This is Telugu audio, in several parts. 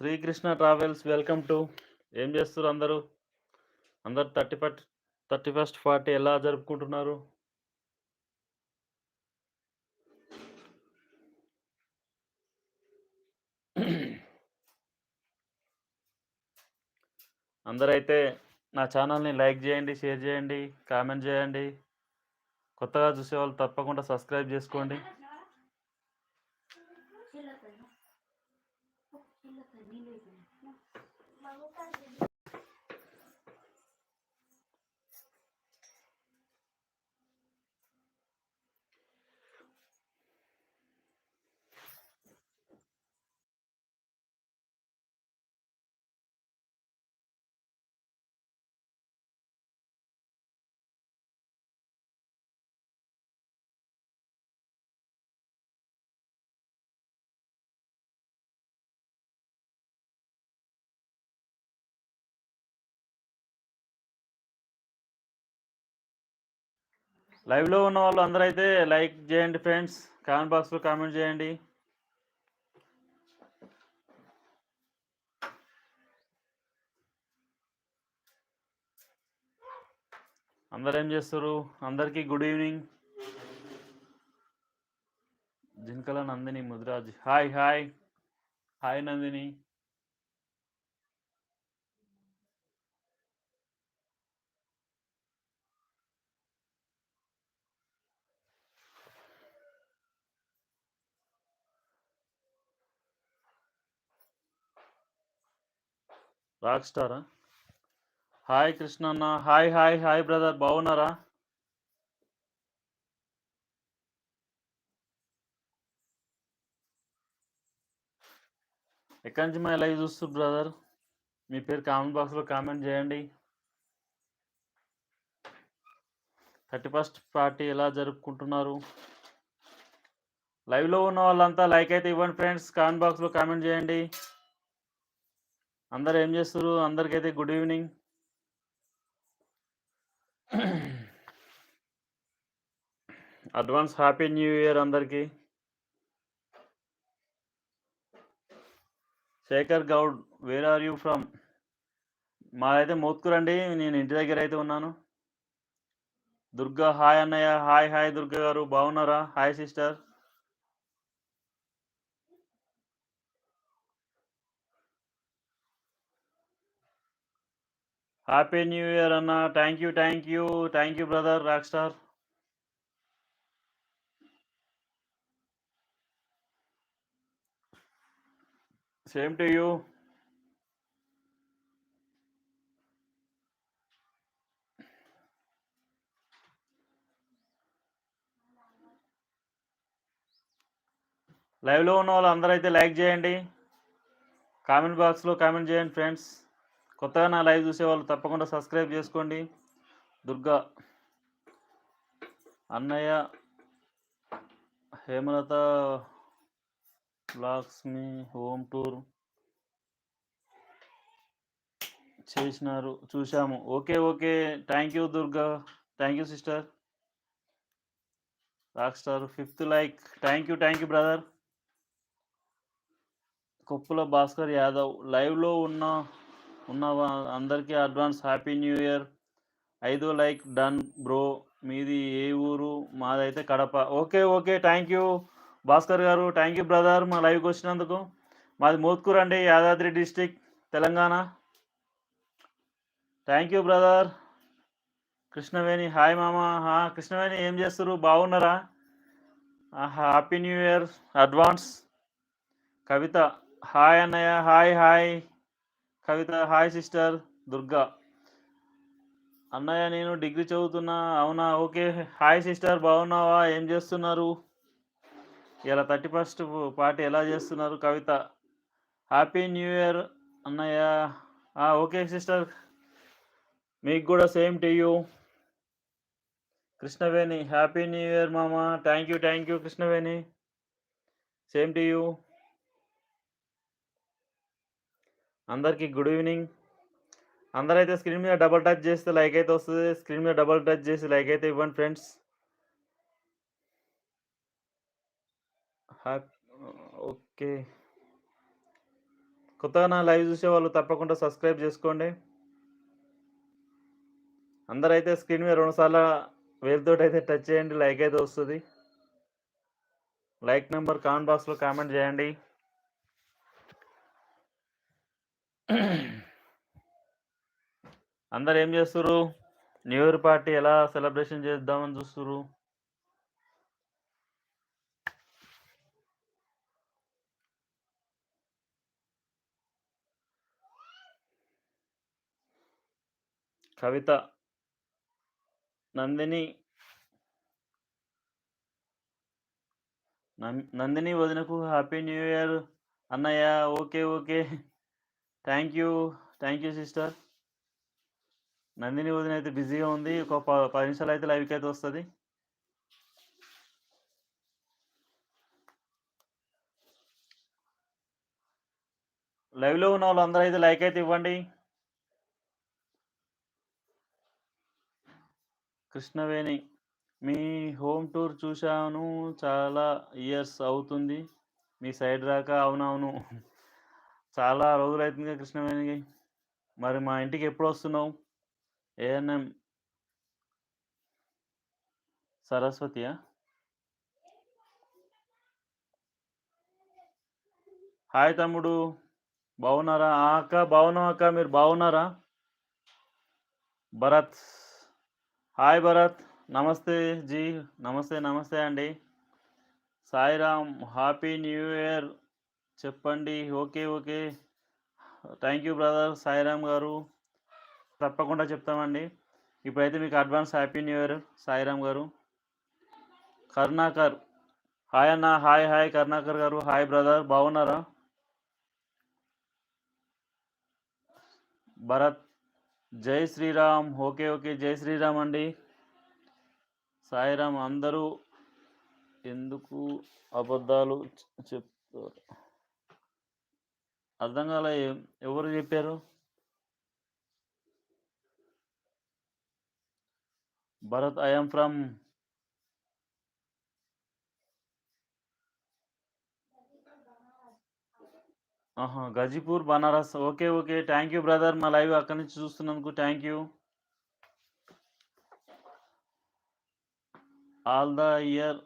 శ్రీకృష్ణ ట్రావెల్స్ వెల్కమ్ టు ఏం చేస్తారు అందరూ? అందరు thirty first thirty first party ఎలా జరుపుకుంటున్నారు? అందరైతే నా ఛానల్ని లైక్ చేయండి షేర్ చేయండి కామెంట్ చేయండి. కొత్తగా చూసే వాళ్ళు తప్పకుండా సబ్స్క్రైబ్ చేసుకోండి. లైవ్లో ఉన్న వాళ్ళు అందరూ అయితే లైక్ చేయండి ఫ్రెండ్స్ కామెంట్ బాక్స్లో కామెంట్ చేయండి. అందరు ఏం చేస్తారు అందరికీ good evening Jinkala Nandini Mudiraj. Hi hi hi Nandini. Rock స్టారా hi కృష్ణన్న హాయ్ హాయ్ హాయ్ బ్రదర్ బాగున్నారా? ఎక్కడి నుంచి మా లైవ్ చూస్తారు బ్రదర్ మీ పేరు కామెంట్ బాక్స్లో కామెంట్ చేయండి. థర్టీ ఫస్ట్ పార్టీ ఎలా జరుపుకుంటున్నారు? లైవ్లో ఉన్న వాళ్ళంతా లైక్ అయితే ఇవ్వండి ఫ్రెండ్స్ కామెంట్ బాక్స్లో కామెంట్ చేయండి. అందరు ఏం చేస్తారు అందరికైతే good evening. Advance happy new year అందరికీ. Shekhar Goud where are you from మాదైతే మోత్కూర్ అండి. నేను ఇంటి దగ్గర అయితే ఉన్నాను. దుర్గా హాయ్ అన్నయ్య. హాయ్ హాయ్ దుర్గా గారు. బాగున్నారా? Hi sister happy new year అన్న. Thank you thank you thank you brother rock star same to you లైవ్లో ఉన్న వాళ్ళు అందరూ అయితే లైక్ చేయండి కామెంట్ బాక్స్లో కామెంట్ చేయండి ఫ్రెండ్స్ కొత్తగా నా లైవ్ చూసే వాళ్ళు తప్పకుండా సబ్స్క్రైబ్ చేసుకోండి. దుర్గా అన్నయ్య హేమలత లక్ష్మి హోమ్ టూర్ చేసినారు చూసాము okay okay. Thank you Durga. Thank you sister. Rock star fifth like. Thank you thank you brother. Koppula Bhaskar Yadav లైవ్లో ఉన్న ఉన్న అందరికీ అడ్వాన్స్ హ్యాపీ న్యూ ఇయర్. ఐదు లైక్ డన్ బ్రో. మీది ఏ ఊరు? మాదైతే Kadapa. Okay okay. Thank you. Bhaskar గారు థ్యాంక్ యూ బ్రదర్ మా లైవ్కి వచ్చినందుకు. మాది మోత్కూర్ అండి Yadadri district Telangana. Thank you brother. Krishnaveni hi మామ. హా కృష్ణవేణి ఏం చేస్తారు బాగున్నారా? Happy new year. Advance. Kavitha hi అన్నయ్య. Hi hi. Kavitha hi sister Durga. అన్నయ్య నేను డిగ్రీ చదువుతున్నా. అవునా? ఓకే. హాయ్ సిస్టర్ బాగున్నావా? ఏం చేస్తున్నారు? ఇలా థర్టీ ఫస్ట్ పార్టీ ఎలా చేస్తున్నారు కవిత? హ్యాపీ న్యూ ఇయర్ అన్నయ్య. Okay sister. మీకు కూడా same to you. Krishnaveni happy new year మామ. Thank you thank you Krishnaveni. Same to you. అందరికీ గుడ్ ఈవినింగ్. అందరైతే స్క్రీన్ మీద డబల్ టచ్ చేస్తే లైక్ అయితే వస్తుంది. స్క్రీన్ మీద డబల్ టచ్ చేసి లైక్ అయితే ఇవ్వండి ఫ్రెండ్స్. ఓకే. కొత్తగా నా లైవ్ చూసే వాళ్ళు తప్పకుండా సబ్స్క్రైబ్ చేసుకోండి. అందరైతే స్క్రీన్ మీద రెండు సార్లు వేలుతోటి అయితే టచ్ చేయండి. లైక్ అయితే వస్తుంది. లైక్ నెంబర్ కామెంట్ బాక్స్లో కామెంట్ చేయండి. అందరు ఏం చేస్తున్నారు న్యూ ఇయర్ పార్టీ ఎలా సెలబ్రేషన్ చేద్దామని చూస్తున్నారు కవిత నందిని నందిని వదినకు హ్యాపీ న్యూ ఇయర్ అన్నయ్య okay okay. Thank you thank you sister Nandini వదిన అయితే బిజీగా ఉంది. ఒక పది నిమిషాలు అయితే లైవ్కి అయితే వస్తుంది. లైవ్లో ఉన్న వాళ్ళు అందరూ అయితే లైక్ అయితే ఇవ్వండి. కృష్ణవేణి మీ హోమ్ టూర్ చూశాను. చాలా ఇయర్స్ అవుతుంది. మీ సైడ్ రాక అవునవును. చాలా రోజులు అవుతుందిగా కృష్ణవేణికి. మరి మా ఇంటికి ఎప్పుడు వస్తున్నావు ఏఎన్ఎం సరస్వతియా? హాయ్ తమ్ముడు. బాగున్నారా అక్క బాగున్నాం అక్క. మీరు బాగున్నారా భరత్. హాయ్ భరత్. నమస్తే జీ. నమస్తే నమస్తే అండి. Sairam happy new year. చెప్పండి. Okay okay. Thank you brother Sairam గారు. తప్పకుండా చెప్తామండి. ఇప్పుడైతే మీకు advance happy new year Sairam గారు. కరుణాకర్. హాయ్ అన్న హాయ్ హాయ్ కరుణాకర్ గారు. హాయ్ బ్రదర్ బాగున్నారా? భరత్. జై శ్రీరామ్. Okay okay. జై శ్రీరామ్ అండి. సాయిరామ్ అందరూ ఎందుకు అబద్ధాలు చెప్తారు? అర్థం కాలే ఎవరు చెప్పారు? భరత్ ఐఎమ్ ఫ్రమ్ ఆహా Ghazipur Banaras. Okay okay. Thank you brother మా లైవ్ అక్కడి నుంచి చూస్తున్నందుకు thank you all the year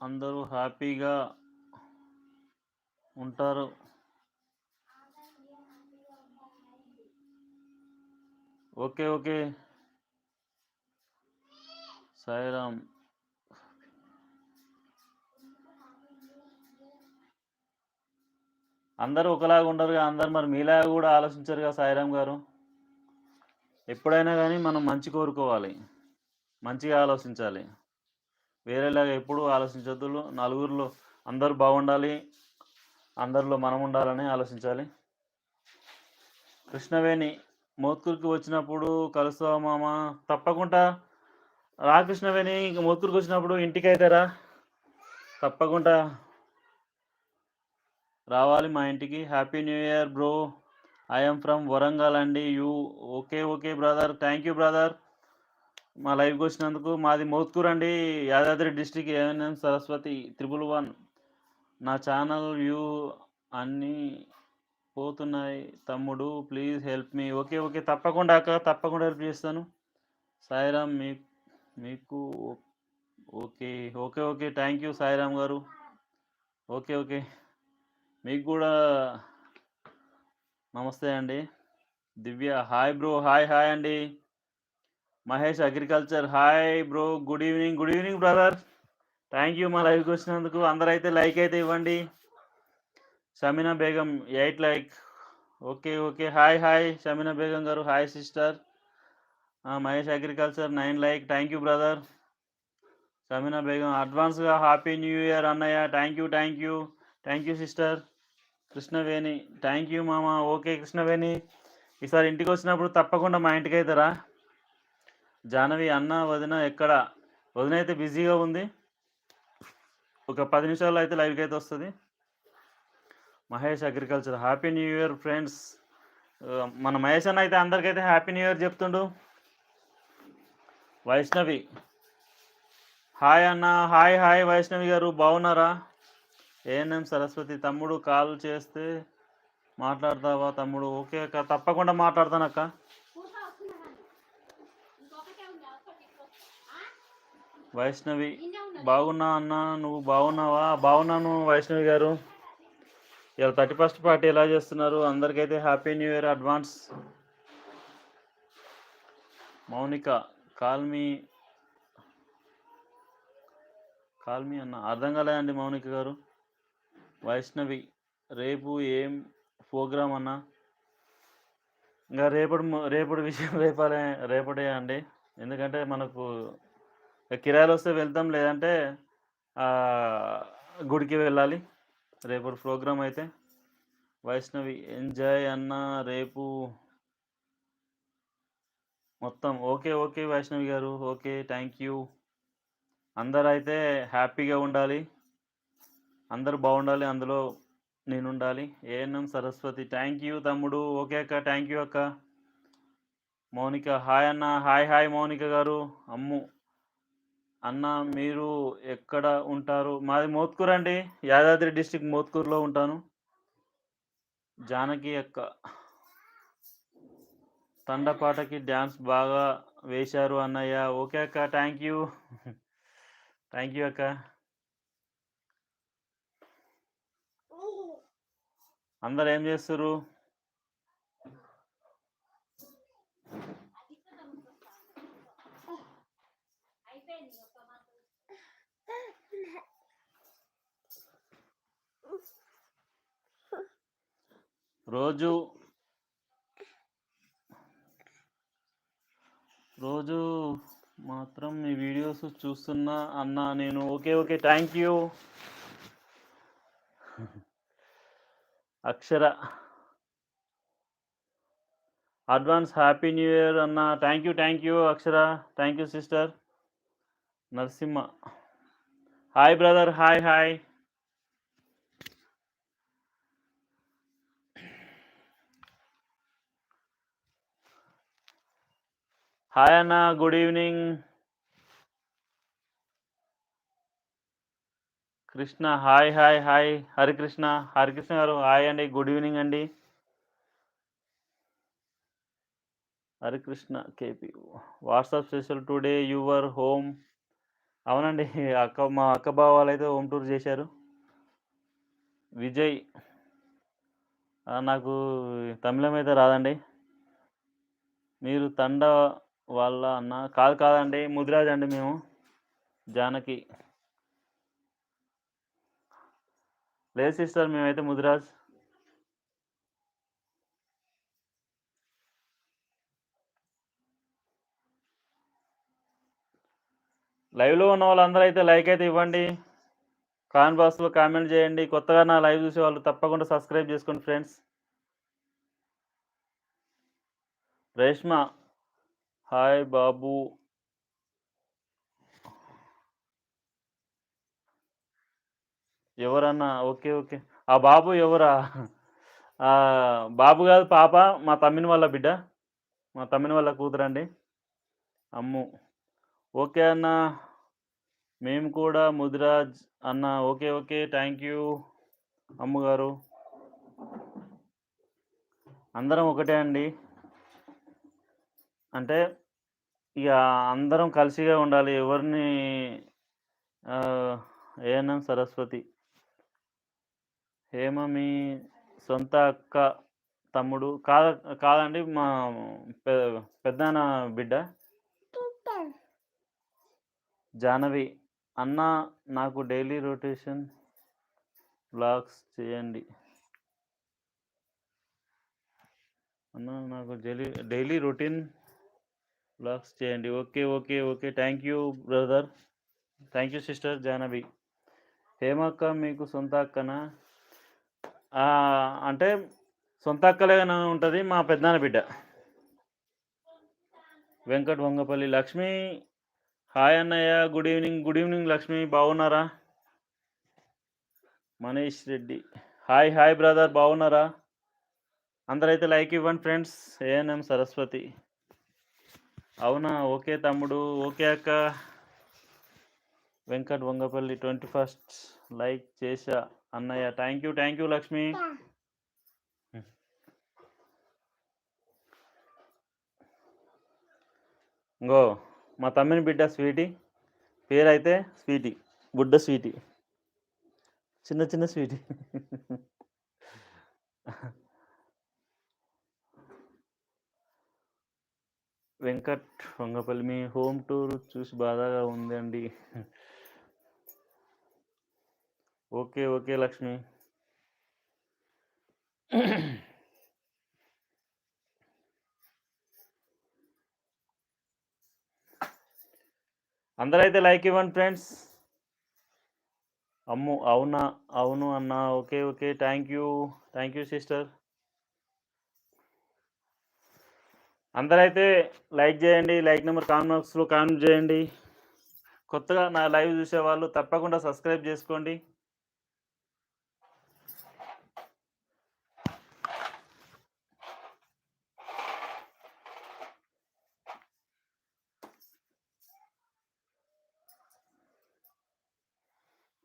అందరూ హ్యాపీగా ఉంటారు. Okay okay. సాయిరామ్ అందరూ ఒకలాగా ఉండరుగా అందరు మరి మీలాగా కూడా ఆలోచించరుగా సాయిరామ్ గారు? ఎప్పుడైనా కానీ మనం మంచి కోరుకోవాలి మంచిగా ఆలోచించాలి. వేరేలాగా ఎప్పుడూ ఆలోచించద్దు. నలుగురిలో అందరూ బాగుండాలి అందరిలో మనం ఉండాలని ఆలోచించాలి. కృష్ణవేణి మోత్కూరుకి వచ్చినప్పుడు కలుస్తావా మామ? తప్పకుండా. రాకృష్ణవేణి ఇంక మోత్కూరుకి వచ్చినప్పుడు ఇంటికి అయితే రా తప్పకుండా. రావాలి మా ఇంటికి. Happy new year bro I'm from Warangal అండి. You okay okay brother thank you brother మా లైవ్కి వచ్చినందుకు మాది మోత్కూర్ అండి. Yadadri district ANM Saraswathi triple one. నా ఛానల్ వ్యూ అన్నీ పోతున్నాయి. తమ్ముడు please help me. Okay okay. తప్పకుండా అక్క. తప్పకుండా హెల్ప్ చేస్తాను. సాయిరామ్ మీ మీకు ఓ- okay. Okay okay. Thank you Sairam గారు. Okay okay. మీకు కూడా నమస్తే అండి. Divya hi bro. Hi hi అండి. Mahesh agriculture. Hi bro. Good evening. Good evening brother. Thank you మా లైవ్కి వచ్చినందుకు. అందరూ అయితే లైక్ అయితే ఇవ్వండి. Shamina Begum eight like okay okay hi hi Shamina Begum గారు hi sister Mahesh agriculture nine like thank you brother Shamina Begum అడ్వాన్స్గా హ్యాపీ న్యూ ఇయర్ అన్నయ్య thank you thank you thank you sister Krishnaveni thank you మామ ఓకే కృష్ణవేణి ఈసారి ఇంటికి వచ్చినప్పుడు తప్పకుండా మా ఇంటికి అయితే రా. జానవి అన్న వదిన ఎక్కడ? వదిన అయితే బిజీగా ఉంది. ఒక పది నిమిషాల్లో అయితే లైవ్కి అయితే వస్తుంది. Mahesh agriculture. Happy new year friends మన మహేష్ అన్న అయితే అందరికైతే హ్యాపీ న్యూ ఇయర్ చెప్తుండు. వైష్ణవి. హాయ్ అన్న. హాయ్ హాయ్ వైష్ణవి గారు. బాగున్నారా? ఏఎన్ఎం సరస్వతి. తమ్ముడు కాల్ చేస్తే మాట్లాడతావా తమ్ముడు? ఓకే అక్క. తప్పకుండా మాట్లాడతాను అక్క వైష్ణవి బాగున్నా అన్న? నువ్వు బాగున్నావా? బాగున్నాను వైష్ణవి గారు. ఇలా థర్టీ ఫస్ట్ పార్టీ ఎలా చేస్తున్నారు? అందరికైతే happy new year advance Mounika call me call me అన్న అర్థం కాలేదండి మౌనిక గారు. వైష్ణవి రేపు ఏం ప్రోగ్రామ్ అన్న? ఇంకా రేపటి రేపటి విషయం రేపలే రేపటే అండి. ఎందుకంటే మనకు కిరాయిలు వస్తే వెళ్తాం లేదంటే గుడికి వెళ్ళాలి. రేపటి ప్రోగ్రామ్ అయితే వైష్ణవి ఎంజాయ్ అన్న రేపు మొత్తం. ఓకే ఓకే వైష్ణవి గారు. ఓకే థ్యాంక్ యూ అందరూ అయితే హ్యాపీగా ఉండాలి. అందరూ బాగుండాలి. అందులో నేను ఉండాలి ఏఎన్ఎం సరస్వతి. థ్యాంక్ యూ తమ్ముడు. ఓకే అక్క థ్యాంక్ యూ అక్క. మౌనిక హాయ్ అన్న. హాయ్ హాయ్ మౌనిక గారు. అమ్ము. అన్న మీరు ఎక్కడ ఉంటారు? మాది మోత్కూర్ అండి. యాదాద్రి డిస్టిక్ మోత్కూర్లో ఉంటాను. జానకి అక్క. తండపాటకి డ్యాన్స్ బాగా వేశారు అన్నయ్య. ఓకే అక్క థ్యాంక్ యూ. థ్యాంక్ యూ అక్క. అందరు ఏం చేస్తారు రోజు రోజు మాత్రం మీ వీడియోస్ చూస్తున్నా అన్నా నేను okay okay thank you Akshara. Advance happy new year అన్న. Thank you thank you Akshara. Thank you sister Narasimha. Hi brother hi hi hi అన్న good evening Krishna hi hi hi Harikrishna Harikrishna గారు హాయ్ అండి. గుడ్ ఈవినింగ్ అండి. Harikrishna KP WhatsApp special today your home అవునండి. అక్క మా అక్క బావ అయితే హోమ్ టూర్ చేశారు. విజయ్ నాకు తమిళం అయితే రాదండి. మీరు తండ వాళ్ళ అన్న కాదు కాదండి ముదిరాజ్ అండి మేము జానకి. లేదు సిస్టర్ మేమైతే ముదిరాజ్. లైవ్లో ఉన్న వాళ్ళందరూ అయితే లైక్ అయితే ఇవ్వండి. కామెంట్ బాక్స్లో కామెంట్ చేయండి. కొత్తగా నా లైవ్ చూసే వాళ్ళు తప్పకుండా సబ్స్క్రైబ్ చేసుకోండి ఫ్రెండ్స్. రేష్మ. హాయ్ బాబు ఎవరన్నా? Okay okay. ఆ బాబు ఎవరా? బాబు కాదు పాప మా తమ్మిని వాళ్ళ బిడ్డ. మా తమ్మిని వాళ్ళ కూతురండి. అమ్ము. ఓకే అన్న. మేము కూడా ముదిరాజ్ అన్న. Okay okay. థ్యాంక్ యూ అమ్మగారు. అందరం ఒకటే అండి. అంటే ఇక అందరం కలిసిగా ఉండాలి. ఎవరిని ఏఎన్ఎం సరస్వతి. హేమ మీ సొంత అక్క తమ్ముడు కాద కాదండి మా పె పెద్దనాన్న బిడ్డ. జానవి అన్న నాకు డైలీ రొటేషన్ బ్లాగ్స్ చేయండి. అన్న నాకు డైలీ డైలీ రొటీన్ బ్లాగ్స్ చేయండి. Okay okay okay. Thank you brother. Thank you sister Janavi. హేమక్క మీకు సొంత అక్కనా? అంటే సొంత అక్కలేగానే ఉంటుంది మా పెద్దనాన్న బిడ్డ. వెంకట్ వంగపల్లి. లక్ష్మి హాయ్ అన్నయ్య. Good evening good evening Lakshmi. బాగున్నారా? Manish Reddy. Hi hi brother. బాగున్నారా? అందరైతే లైక్ ఇవ్వండి ఫ్రెండ్స్. ఏఎన్ఎం సరస్వతి. అవునా? ఓకే తమ్ముడు. ఓకే అక్క. Venkat Vangapalli twenty first like చేశా. అన్నయ్య thank you thank you Lakshmi. ఇంకో మా తమ్మిని బిడ్డ స్వీటీ. పేరైతే స్వీటీ. బుడ్డ స్వీటీ. చిన్న చిన్న స్వీటీ. వెంకట్ వంగపల్లి మీ హోమ్ టూర్ చూసి బాధగా ఉందండి. Okay okay Lakshmi. అందరైతే లైక్ ఇవ్వండి ఫ్రెండ్స్. అమ్ము అవునా అవును అన్న okay okay thank you thank you sister. అందరైతే లైక్ చేయండి లైక్ నెంబర్ కామెంట్ బాక్స్లో కామెంట్ చేయండి. కొత్తగా నా లైవ్ చూసే వాళ్ళు తప్పకుండా సబ్స్క్రైబ్ చేసుకోండి.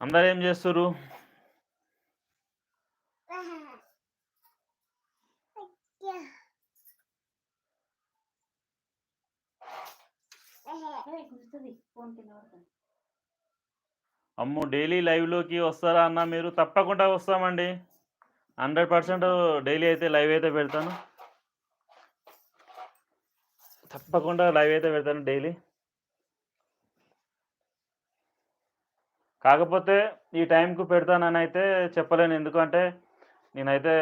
అందరు ఏం చేస్తారు అమ్ము డైలీ లైవ్లోకి వస్తారా అన్న మీరు? తప్పకుండా వస్తామండి. హండ్రెడ్ పర్సెంట్ డైలీ అయితే లైవ్ అయితే పెడతాను. తప్పకుండా లైవ్ అయితే పెడతాను డైలీ. కాకపోతే ఈ టైంకు పెడతానని అయితే చెప్పలేను. ఎందుకంటే నేనైతే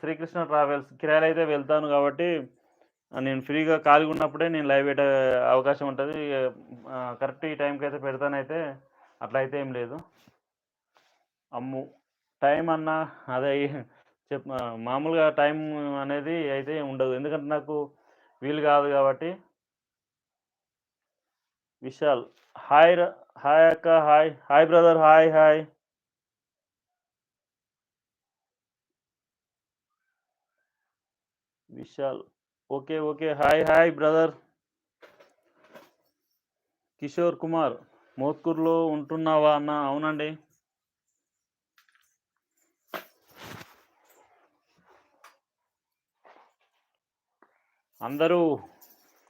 శ్రీకృష్ణ ట్రావెల్స్ కిరాయిలు అయితే వెళ్తాను కాబట్టి నేను ఫ్రీగా ఖాళీగా ఉన్నప్పుడే నేను లైవ్ పెట్టే అవకాశం ఉంటుంది. కరెక్ట్ ఈ టైంకి అయితే పెడతానైతే. అట్లా అయితే ఏం లేదు. అమ్ము. టైం అన్నా అదే చెప్ మామూలుగా టైం అనేది అయితే ఉండదు. ఎందుకంటే నాకు వీలు కాదు కాబట్టి. విశాల్. హాయ్ హాయ్ అక్క hi hi brother hi hi. Vishal. Okay okay. Hi hi brother. Kishore Kumar. మోత్కూరులో ఉంటున్నావా అన్న? అవునండి. అందరూ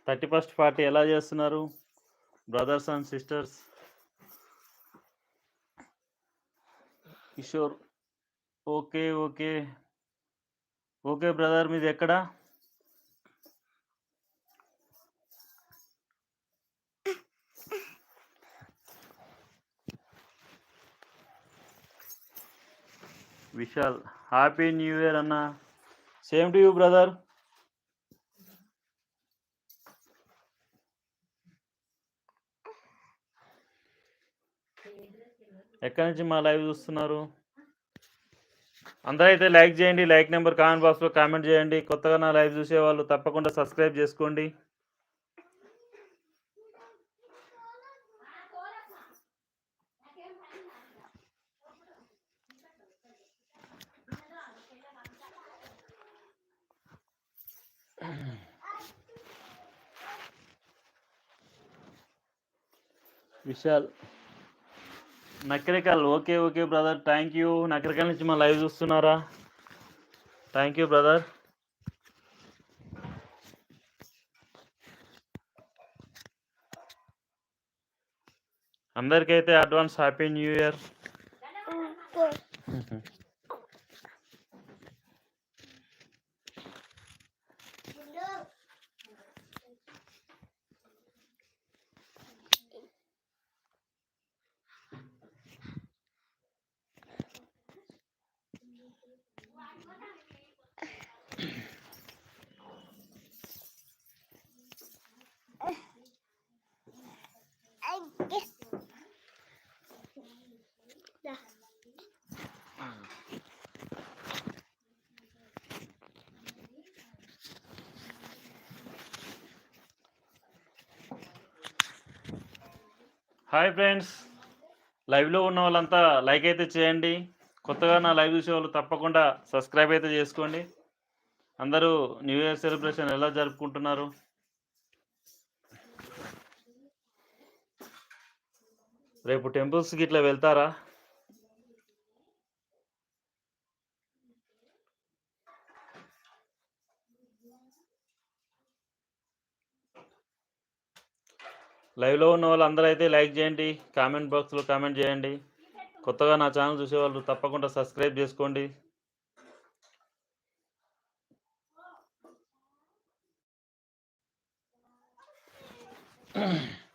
థర్టీ ఫస్ట్ పార్టీ ఎలా చేస్తున్నారు? Brothers and sisters. Kishore. Okay okay. Okay brother మీది ఎక్కడ? విశాల్. హ్యాపీ న్యూ ఇయర్ అన్న. సేమ్ టు యూ బ్రదర్ ఎక్కడి నుంచి మా లైవ్ చూస్తున్నారు? అందరూ అయితే లైక్ చేయండి లైక్ నెంబర్ కామెంట్ బాక్స్లో కామెంట్ చేయండి. కొత్తగా నా లైవ్ చూసే వాళ్ళు తప్పకుండా సబ్స్క్రైబ్ చేసుకోండి. Vishal Nakarikal okay okay brother. Thank you Nakarikal నుంచి మా లైవ్ చూస్తున్నారా? Thank you brother. అందరికైతే advance happy new year hi friends. లైవ్లో ఉన్న వాళ్ళంతా లైక్ అయితే చేయండి. కొత్తగా నా లైవ్ చూసే వాళ్ళు తప్పకుండా సబ్స్క్రైబ్ అయితే చేసుకోండి. అందరూ న్యూ ఇయర్ సెలబ్రేషన్ ఎలా జరుపుకుంటున్నారు? రేపు టెంపుల్స్కి ఇట్లా వెళ్తారా? లైవ్లో ఉన్న వాళ్ళు అందరూ అయితే లైక్ చేయండి కామెంట్ బాక్స్లో కామెంట్ చేయండి. కొత్తగా నా ఛానల్ చూసేవాళ్ళు తప్పకుండా సబ్స్క్రైబ్ చేసుకోండి.